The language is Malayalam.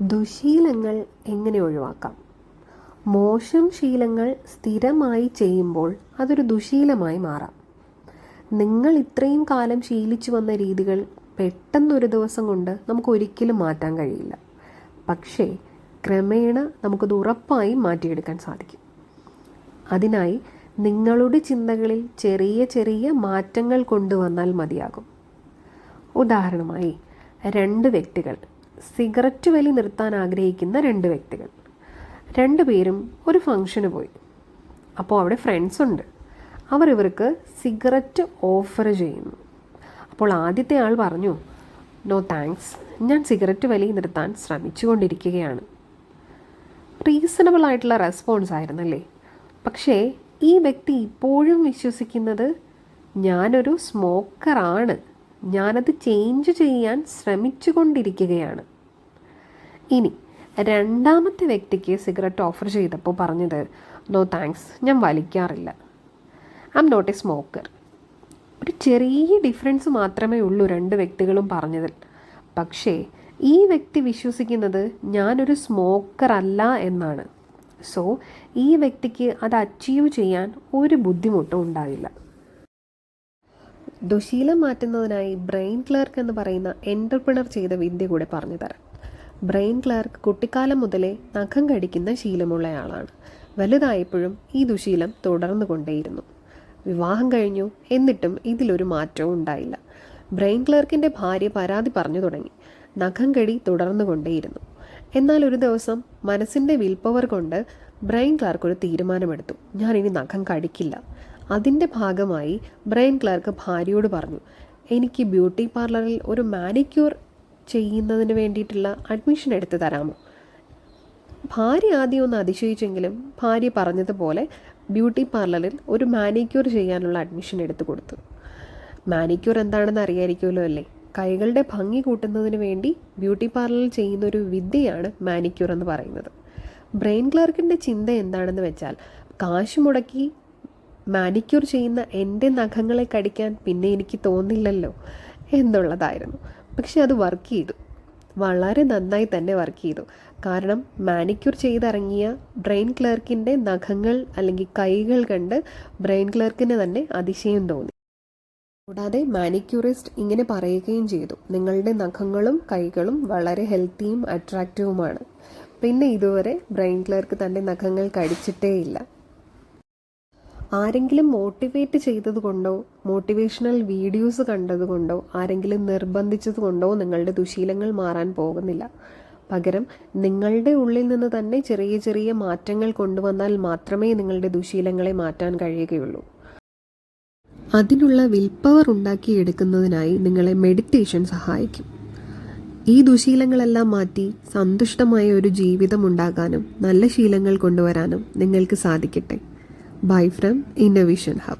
ദുശീലങ്ങൾ എങ്ങനെ ഒഴിവാക്കാം? മോശം ശീലങ്ങൾ സ്ഥിരമായി ചെയ്യുമ്പോൾ അതൊരു ദുശീലമായി മാറാം. നിങ്ങൾ ഇത്രയും കാലം ശീലിച്ചു വന്ന രീതികൾ പെട്ടെന്നൊരു ദിവസം കൊണ്ട് നമുക്ക് ഒരിക്കലും മാറ്റാൻ കഴിയില്ല. പക്ഷേ ക്രമേണ നമുക്കത് ഉറപ്പായും മാറ്റിയെടുക്കാൻ സാധിക്കും. അതിനായി നിങ്ങളുടെ ചിന്തകളിൽ ചെറിയ ചെറിയ മാറ്റങ്ങൾ കൊണ്ടുവന്നാൽ മതിയാകും. ഉദാഹരണമായി രണ്ട് വ്യക്തികൾ സിഗരറ്റ് വലി നിർത്താൻ ആഗ്രഹിക്കുന്ന രണ്ട് വ്യക്തികൾ. രണ്ടുപേരും ഒരു ഫംഗ്ഷന് പോയി. അപ്പോൾ അവിടെ ഫ്രണ്ട്സ് ഉണ്ട്. അവർ ഇവർക്ക് സിഗരറ്റ് ഓഫർ ചെയ്യുന്നു. അപ്പോൾ ആദ്യത്തെ ആൾ പറഞ്ഞു നോ താങ്ക്സ് ഞാൻ സിഗരറ്റ് വലി നിർത്താൻ ശ്രമിച്ചുകൊണ്ടിരിക്കുകയാണ്. റീസണബിൾ ആയിട്ടുള്ള റെസ്പോൺസ് ആയിരുന്നല്ലേ? പക്ഷേ ഈ വ്യക്തി ഇപ്പോഴും വിശ്വസിക്കുന്നത് ഞാനൊരു സ്മോക്കറാണ്. ഞാനത് ചേഞ്ച് ചെയ്യാൻ ശ്രമിച്ചു കൊണ്ടിരിക്കുകയാണ് ഇനി രണ്ടാമത്തെ വ്യക്തിക്ക് സിഗരറ്റ് ഓഫർ ചെയ്തപ്പോൾ പറഞ്ഞത് നോ താങ്ക്സ് ഞാൻ വലിക്കാറില്ല. I am not a smoker ഒരു ചെറിയ ഡിഫറൻസ് മാത്രമേ ഉള്ളൂ രണ്ട് വ്യക്തികളും പറഞ്ഞതിൽ. പക്ഷേ ഈ വ്യക്തി വിശ്വസിക്കുന്നത് ഞാനൊരു സ്മോക്കർ അല്ല എന്നാണ്. സോ ഈ വ്യക്തിക്ക് അത് അച്ചീവ് ചെയ്യാൻ ഒരു ബുദ്ധിമുട്ടും ഉണ്ടാവില്ല ദുശീലം മാറ്റുന്നതിനായി ബ്രെയിൻ ക്ലർക്ക് എന്ന് പറയുന്ന എന്റർപ്രണർ ചെയ്ത വിദ്യ കൂടെ പറഞ്ഞു തരാം. ബ്രെയിൻ ക്ലർക്ക് കുട്ടിക്കാലം മുതലേ നഖം കടിക്കുന്ന ശീലമുള്ളയാളാണ്. വലുതായപ്പോഴും ഈ ദുശീലം തുടർന്നു കൊണ്ടേയിരുന്നു വിവാഹം കഴിഞ്ഞു എന്നിട്ടും ഇതിലൊരു മാറ്റവും ഉണ്ടായില്ല. ബ്രെയിൻ ക്ലർക്കിന്റെ ഭാര്യ പരാതി പറഞ്ഞു തുടങ്ങി. നഖം കടി തുടർന്നു കൊണ്ടേയിരുന്നു എന്നാൽ ഒരു ദിവസം മനസ്സിന്റെ വിൽപ്പവർ പവർ കൊണ്ട് ബ്രെയിൻ ക്ലർക്ക് ഒരു തീരുമാനമെടുത്തു. ഞാനിനി നഖം കടിക്കില്ല. അതിന്റെ ഭാഗമായി ബ്രെയിൻ ക്ലാർക്ക് ഭാര്യയോട് പറഞ്ഞു എനിക്ക് ബ്യൂട്ടി പാർലറിൽ ഒരു മാനിക്യൂർ ചെയ്യുന്നതിന് വേണ്ടിയിട്ടുള്ള അഡ്മിഷൻ എടുത്ത് തരാമോ? ഭാര്യ ആദ്യം ഒന്ന് അതിശയിച്ചെങ്കിലും ഭാര്യ പറഞ്ഞതുപോലെ ബ്യൂട്ടി പാർലറിൽ ഒരു മാനിക്യൂർ ചെയ്യാനുള്ള അഡ്മിഷൻ എടുത്തു കൊടുത്തു. മാനിക്യൂർ എന്താണെന്ന് അറിയായിരിക്കുമല്ലോ അല്ലേ? കൈകളുടെ ഭംഗി കൂട്ടുന്നതിന് വേണ്ടി ബ്യൂട്ടി പാർലറിൽ ചെയ്യുന്ന ഒരു വിദ്യയാണ് മാനിക്യൂർ എന്ന് പറയുന്നത്. ബ്രെയിൻ ക്ലർക്കിന്റെ ചിന്ത എന്താണെന്ന് വെച്ചാൽ കാശ് മുടക്കി മാനിക്യൂർ ചെയ്യുന്ന എന്റെ നഖങ്ങളെ കടിക്കാൻ പിന്നെ എനിക്ക് തോന്നില്ലല്ലോ എന്നുള്ളതായിരുന്നു. പക്ഷെ അത് വർക്ക് ചെയ്തു. വളരെ നന്നായി തന്നെ വർക്ക് ചെയ്തു. കാരണം മാനിക്യൂർ ചെയ്തിറങ്ങിയ ബ്രെയിൻ ക്ലർക്കിന്റെ നഖങ്ങൾ അല്ലെങ്കിൽ കൈകൾ കണ്ട് ബ്രെയിൻ ക്ലർക്കിന് തന്നെ അതിശയം തോന്നി. കൂടാതെ മാനിക്യൂറിസ്റ്റ് ഇങ്ങനെ പറയുകയും ചെയ്തു. നിങ്ങളുടെ നഖങ്ങളും കൈകളും വളരെ ഹെൽത്തിയും അട്രാക്റ്റീവുമാണ്. പിന്നെ ഇതുവരെ ബ്രെയിൻ ക്ലർക്ക് തന്റെ നഖങ്ങൾ കടിച്ചിട്ടേയില്ല. ആരെങ്കിലും മോട്ടിവേറ്റ് ചെയ്തത് കൊണ്ടോ മോട്ടിവേഷണൽ വീഡിയോസ് കണ്ടതുകൊണ്ടോ ആരെങ്കിലും നിർബന്ധിച്ചത് കൊണ്ടോ നിങ്ങളുടെ ദുശീലങ്ങൾ മാറാൻ പോകുന്നില്ല. പകരം നിങ്ങളുടെ ഉള്ളിൽ നിന്ന് തന്നെ ചെറിയ ചെറിയ മാറ്റങ്ങൾ കൊണ്ടുവന്നാൽ മാത്രമേ നിങ്ങളുടെ ദുശീലങ്ങളെ മാറ്റാൻ കഴിയുകയുള്ളൂ. അതിനുള്ള വിൽ വിൽപ്പവർ ഉണ്ടാക്കിയെടുക്കുന്നതിനായി നിങ്ങളെ മെഡിറ്റേഷൻ സഹായിക്കും. ഈ ദുശീലങ്ങളെല്ലാം മാറ്റി സന്തുഷ്ടമായ ഒരു ജീവിതം ഉണ്ടാകാനും നല്ല ശീലങ്ങൾ കൊണ്ടുവരാനും നിങ്ങൾക്ക് സാധിക്കട്ടെ. Bye from Innovation Hub.